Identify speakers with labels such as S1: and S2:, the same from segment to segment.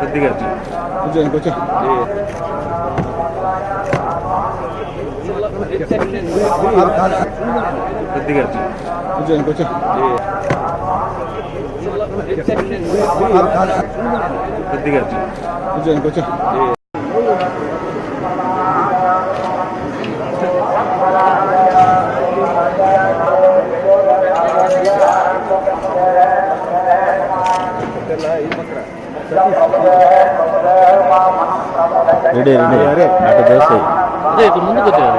S1: కొద్దిగా
S2: కొంచెం
S1: కొద్దిగా
S2: కొంచెం కొంచెం
S1: కొద్దిగా
S2: కొంచెం కొంచెం
S3: రెడీ రెడీ అటు దోశ
S4: అదే ఇప్పుడు ముందుకు వచ్చారు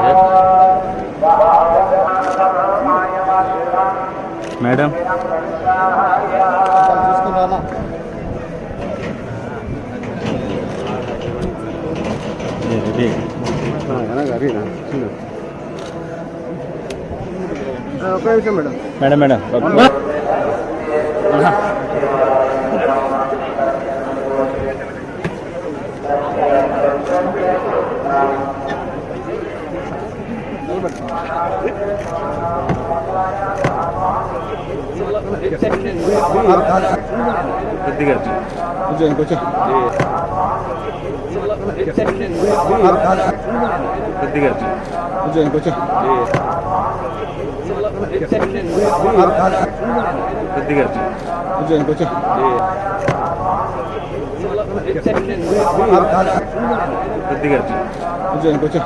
S3: మేడం
S2: తీసుకున్నానా
S3: రెడీ
S2: ఒక నిమిషం మేడం
S3: మేడం మేడం
S1: కొద్దిగా
S2: కొంచెం కొంచెం
S1: కొద్దిగా
S2: కొంచెం కొంచెం
S1: కొద్దిగా
S2: కొంచెం కొంచెం
S1: కొద్దిగా
S2: కొంచెం కొంచెం